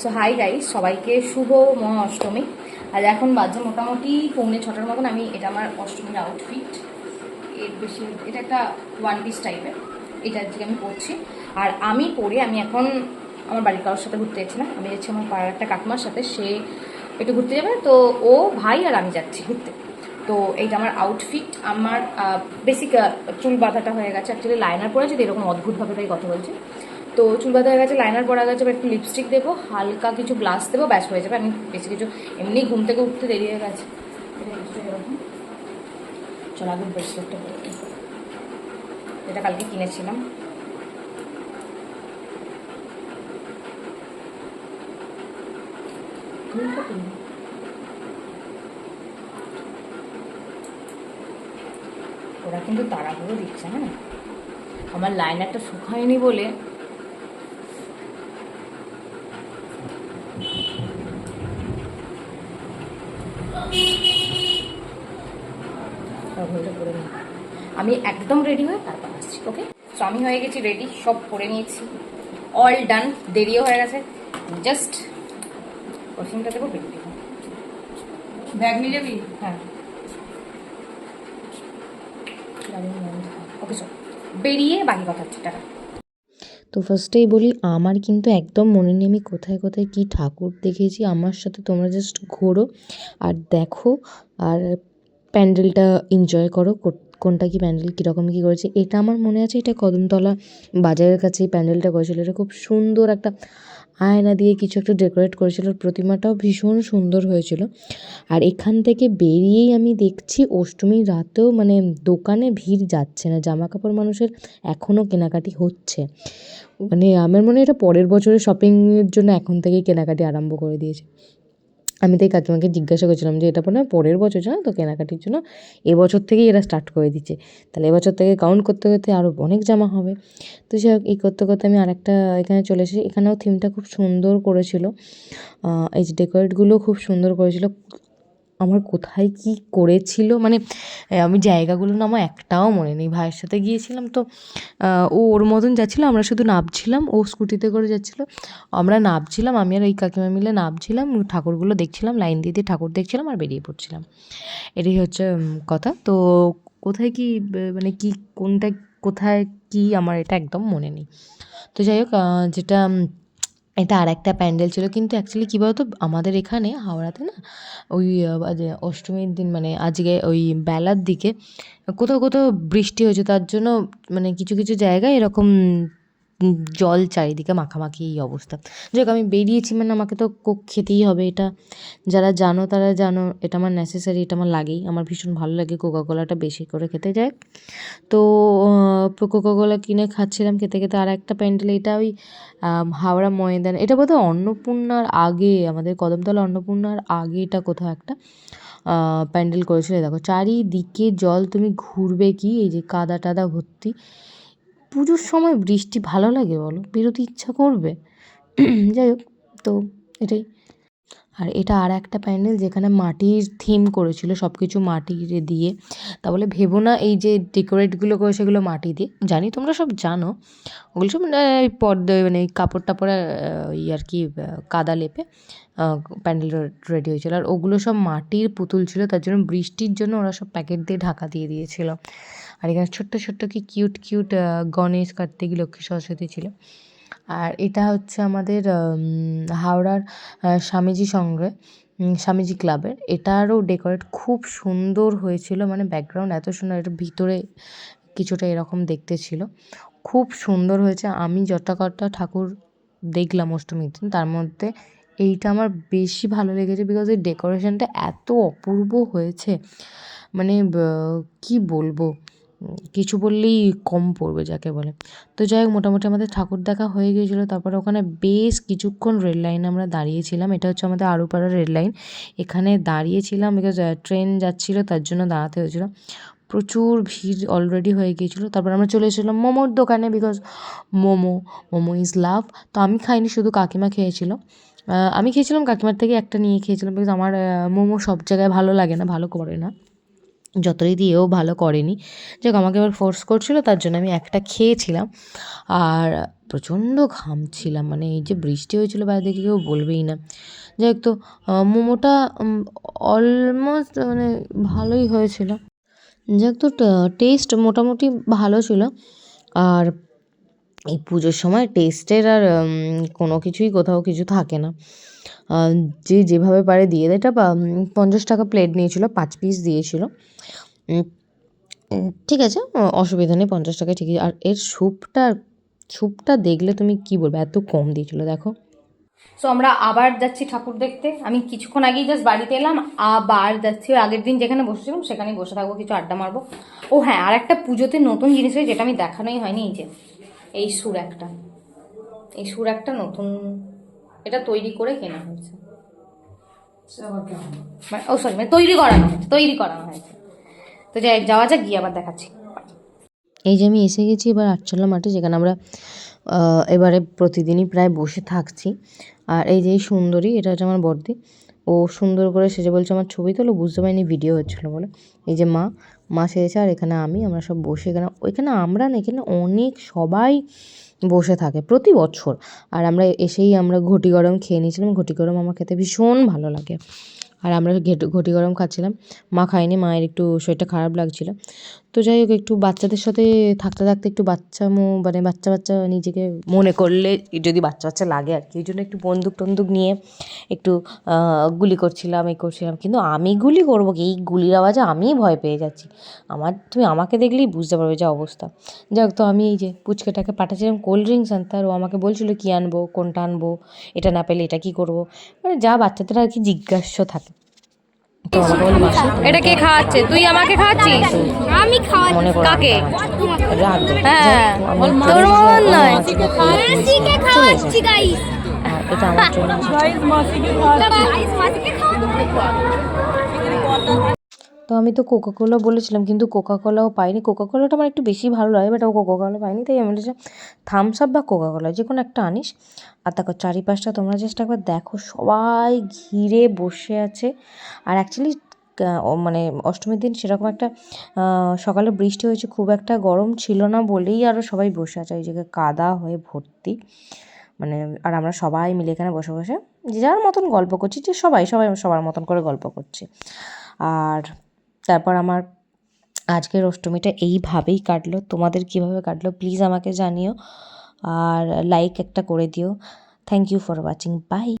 So hi guys সবাইকে শুভ মহা অষ্টমী আর এখন বাজে মোটামুটি পৌনে ছটার মতন। আমি, এটা আমার অষ্টমীর আউটফিট এর বেশি, এটা একটা ওয়ান পিস টাইপের এটা আজকে আমি পরছি। আর আমি পরে, আমি এখন আমার বাড়ির কারোর সাথে ঘুরতে যাচ্ছি না। আমি যাচ্ছি আমার পাড়ার একটা কাকিমার সাথে। সে একটু ঘুরতে যাবে। তো ও ভাই আর আমি যাচ্ছি ঘুরতে। তো এইটা আমার আউটফিট আমার বেসিক চুল বাঁধাটা হয়ে গেছে। অ্যাকচুয়ালি লাইনার পরে যদি এরকম অদ্ভুতভাবে তাই কথা বলছি। তো চুল বাঁধা হয়ে গেছে লাইনার পরা গেছে একটু লিপস্টিক দেবো, হালকা কিছু ব্লাশ দেবো, ব্যাস হয়ে যাবে। আমি বেশি কিছু, এমনি ঘুম থেকে উঠতে দেরি হয়ে গেছে। চল ব্রেসলেটটা এটা কালকে কিনেছিলাম। ওরা কিন্তু তাড়াহুড়ো দিচ্ছে না আমার লাইনারটা শুকায়নি বলে তাড়াহুড়োটা করে নিই। আমি একদম রেডি হয়ে তারপর আসছি ওকে সো আমি হয়ে গেছি রেডি সব করে নিয়েছি। অল ডান দেরিও হয়ে গেছে। জাস্ট ওয়াশিংটা দেবো বেরিয়ে দেবো। ব্যাগ নিয়ে যাবি? হ্যাঁ। ওকে চল বেরিয়ে বাকি কথা হচ্ছে টাটা। তো ফার্স্টেই বলি আমার কিন্তু একদম মনে নেই আমি কোথায় কোথায় কী ঠাকুর দেখেছি। আমার সাথে তোমরা জাস্ট ঘোরো। আর দেখো আর প্যান্ডেলটা এনজয় করো কোনটা কি প্যান্ডেল, কীরকম কী করেছে, এটা আমার মনে আছে, এটা কদমতলা বাজারের কাছে এই প্যান্ডেলটা করেছিল। এটা খুব সুন্দর একটা আয়না দিয়ে কিছু একটা ডেকোরেট করেছিল প্রতিমাটাও ভীষণ সুন্দর হয়েছিল। আর এখান থেকে বেরিয়েই আমি দেখছি অষ্টমীর রাতেও মানে দোকানে ভিড় যাচ্ছে না জামা কাপড় মানুষের এখনও কেনাকাটি হচ্ছে। মানে আমার মনে হয় এটা পরের বছরে শপিংয়ের জন্য এখন থেকেই কেনাকাটি আরম্ভ করে দিয়েছে। আমি তাই কাকিমাকে জিজ্ঞাসা করেছিলাম যে, এটা মানে পরের বছর জানো তো কেনাকাটির জন্য? এবছর থেকেই এরা স্টার্ট করে দিচ্ছে। তাহলে এবছর থেকে কাউন্ট করতে করতে আরও অনেক জামা হবে। তো সে এই করতে করতে আমি আরেকটা এখানে চলে এসেছি। এখানেও থিমটা খুব সুন্দর করেছিল। এই যে ডেকোরেটগুলো খুব সুন্দর করেছিল। আমার কোথায় কি করেছিল? মানে আমি জায়গাগুলো না আমার একটাও মনে নেই। ভাইয়ের সাথে গিয়েছিলাম তো ও ওর মতন যাচ্ছিল, আমরা শুধু নামছিলাম, ও স্কুটিতে করে যাচ্ছিল। আমরা নামছিলাম, আমি আর ওই কাকিমা মিলে নামছিলাম, ঠাকুরগুলো দেখছিলাম, লাইন দিয়ে দিয়ে ঠাকুর দেখছিলাম আর বেরিয়ে পড়ছিলাম। এটাই হচ্ছে কথা। তো কোথায় কি মানে কি, কোনটা, কোথায় কি আমার এটা একদম মনে নেই। তো যাই হোক যেটা এটা আর একটা প্যান্ডেল ছিল। কিন্তু অ্যাকচুয়ালি কী বলতো, আমাদের এখানে হাওড়াতে না ওই অষ্টমীর দিন মানে আজকে ওই বেলার দিকে কোথাও কোথাও বৃষ্টি হয়েছে। তার জন্য মানে কিছু কিছু জায়গায় এরকম জল চারিদিকে মাখামাখি এই অবস্থা। যাই আমি বেরিয়েছি মানে আমাকে তো কোক খেতেই হবে এটা। যারা জানো তারা জানো, এটা আমার নেসেসারি এটা আমার লাগেই। আমার ভীষণ ভালো লাগে কোকা কোলাটা বেশি করে খেতে। যায় তো কোকা কোলা কিনে খাচ্ছিলাম, খেতে খেতে আর একটা প্যান্ডেল, এটা ওই হাওড়া ময়দান, এটা বোধহয় অন্নপূর্ণার আগে, আমাদের কদমতলা অন্নপূর্ণার আগে এটা কোথাও একটা প্যান্ডেল করেছিল। দেখো, চারিদিকে জল, তুমি ঘুরবে কি? এই যে কাদা টাদা ভর্তি। পুজোর সময় বৃষ্টি ভালো লাগে বলো? বেরোতে ইচ্ছা করবে? যাই হোক, তো এটাই। আর এটা আর একটা প্যান্ডেল যেখানে মাটির থিম করেছিল সব কিছু মাটির দিয়ে। তা বলে ভেবো না এই যে ডেকোরেটগুলো করে সেগুলো মাটি দিয়ে। জানি তোমরা সব জানো, ওগুলো সব পর্দা মানে কাপড় টাপড়ে ওই আর কি কাদা লেপে প্যান্ডেল রেডি হয়েছিল। আর ওগুলো সব মাটির পুতুল ছিল, তার জন্য বৃষ্টির জন্য ওরা সব প্যাকেট দিয়ে ঢাকা দিয়ে দিয়েছিল। আর এখানে ছোট্ট ছোট্ট কি কিউট কিউট গণেশ, কার্তিক, লক্ষ্মী, সরস্বতী ছিল। আর এটা হচ্ছে আমাদের হাওড়ার স্বামীজি সংগ্রহ স্বামীজি ক্লাবের। এটারও ডেকোরেট খুব সুন্দর হয়েছিল মানে ব্যাকগ্রাউন্ড এত সুন্দর এটা ভিতরে কিছুটা এরকম দেখতে ছিল। খুব সুন্দর হয়েছে। আমি যটা কটা ঠাকুর দেখলাম অষ্টমীর দিন, তার মধ্যে এইটা আমার বেশি ভালো লেগেছে বিকজ এই ডেকোরেশনটা এত অপূর্ব হয়েছে। মানে কি বলব? কিছু বললেই কম পড়বে যাকে বলে। তো যাই হোক, মোটামুটি আমাদের ঠাকুর দেখা হয়ে গিয়েছিল। তারপরে ওখানে বেশ কিছুক্ষণ রেল লাইনে আমরা দাঁড়িয়েছিলাম। এটা হচ্ছে আমাদের আরুপাড়া রেল লাইন। এখানে দাঁড়িয়েছিলাম বিকজ ট্রেন যাচ্ছিল, তার জন্য দাঁড়াতে হয়েছিল। প্রচুর ভিড় অলরেডি হয়ে গিয়েছিল। তারপর আমরা চলে এসেছিলাম মোমোর দোকানে because momo momo is love তো আমি খাইনি, শুধু কাকিমা খেয়েছিল। আমি খেয়েছিলাম, কাকিমার থেকে একটা নিয়ে খেয়েছিলাম বিকজ আমার মোমো সব জায়গায় ভালো লাগে না, ভালো করে না। যতই দিয়েও ভালো করেনি। যাক, আমাকে এবার ফোর্স করছিল, তার জন্য আমি একটা খেয়েছিলাম। আর প্রচণ্ড ঘামছিলাম মানে এই যে বৃষ্টি হয়েছিল বাইরে দেখে কেউ বলবেই না। যাই তো মোমোটা অলমোস্ট মানে ভালোই হয়েছিল। যাই তো টেস্ট মোটামুটি ভালো ছিল। আর এই পুজোর সময় টেস্টের আর কোনো কিছুই কোথাও কিছু থাকে না। যে যেভাবে পারে দিয়ে দেয়। এটা পঞ্চাশ টাকা প্লেট নিয়েছিল, পাঁচ পিস দিয়েছিল। ঠিক আছে অসুবিধা নেই, পঞ্চাশ টাকায় ঠিকই। আর এর স্যুপটা স্যুপটা দেখলে তুমি কি বলবে? এত কম দিয়েছিল, দেখো। সো আমরা আবার যাচ্ছি ঠাকুর দেখতে। আমি কিছুক্ষণ আগেই জাস্ট বাড়িতে এলাম। আবার যাচ্ছি আগের দিন যেখানে বসেছিলাম, সেখানেই বসে থাকব, কিছু আড্ডা মারবো। ও হ্যাঁ আর একটা পুজোতে নতুন জিনিস যেটা আমি দেখানোই হয়নি, এই যে। এই সুর একটা। এই সুর একটা নতুন এটা তৈরি করে কেনা হয়েছে। মানে ও সরি মানে তৈরি করানো হয়েছে তৈরি করানো হয়েছে। তো যাই যাওয়া যাক গিয়ে আবার দেখাচ্ছি। এই যে আমি এসে গেছি এবার আটচালা মাঠে যেখানে আমরা এবারে প্রতিদিনই প্রায় বসে থাকছি। আর এই যে এই সুন্দরী এটা হচ্ছে আমার বর্দি ও সুন্দর করে সেজে বলছে, আমার ছবি তোলো, বুঝতে পারিনি ভিডিও হচ্ছিল বলে। এই যে মা মা সেজেছে, আর এখানে আমি, আমরা সব বসে এখানে, ওইখানে আমরা না, এখানে অনেক সবাই বসে থাকে প্রতি বছর। আর আমরা এসেই আমরা ঘটি গরম খেয়ে নিয়েছিলাম, ঘটি গরম আমার খেতে ভীষণ ভালো লাগে। আর আমরা ঘেট গরম খাচ্ছিলাম। মা খায়নি, মায়ের একটু শরীরটা খারাপ লাগছিল। তো যাই হোক, একটু বাচ্চাদের সাথে থাকতে থাকতে একটু বাচ্চা মানে বাচ্চা বাচ্চা নিজেকে মনে করলে যদি বাচ্চা বাচ্চা লাগে আর কি। ওই জন্য একটু বন্দুক টন্দুক নিয়ে একটু গুলি করছিলাম এই করছিলাম। কিন্তু আমি গুলি করব কি? এই গুলির আওয়াজে আমিই ভয় পেয়ে যাচ্ছি। আমার, তুমি আমাকে দেখলেই বুঝতে পারবে যে অবস্থা। যাই হোক, তো আমি এই যে পুচকেটাকে পাঠাচ্ছিলাম কোল্ড ড্রিঙ্কস আনতে। আর ও আমাকে বলছিল, কী আনব? কোনটা আনব? এটা না পেলে এটা কী করব? মানে যা বাচ্চাদের আর কি জিজ্ঞাস্য থাকে। এটা কে খাওয়াচ্ছে? তুই আমাকে খাওয়াচ্ছিস? আমি করে কাকে? হ্যাঁ। তোর মন নয়। মাসিকে খাওয়াচ্ছি গাইস এটা আমার জন্য। মাসিকে খাওয়া গাইস মাসিকে খাওয়াচ্ছি। তো আমি তো কোকা কোলা বলেছিলাম কিন্তু কোকা কোলাও পাইনি। কোকা কোলাটা আমার একটু বেশি ভালো লাগে বাট ও কোকা কোলা পাইনি তাই আমি বলেছিলাম থামস আপ বা কোকা কোলা যে কোনো একটা আনিস। আর দেখো চারিপাশটা তোমরা জাস্ট একবার দেখো, সবাই ঘিরে বসে আছে। আর অ্যাকচুয়ালি মানে অষ্টমীর দিন সেরকম একটা সকালে বৃষ্টি হয়েছে, খুব একটা গরম ছিল না বলেই আরও সবাই বসে আছে। ওই জায়গায় কাদা হয়ে ভর্তি। মানে আর আমরা সবাই মিলে এখানে বসে বসে যে যার মতন গল্প করছি, যে সবাই সবাই সবার মতন করে গল্প করছে। আর তারপর আমার আজকের অষ্টমীটা এইভাবেই কাটলো। তোমাদের কীভাবে কাটলো প্লিজ আমাকে জানিও। আর লাইক একটা করে দিও। Thank you for watching bye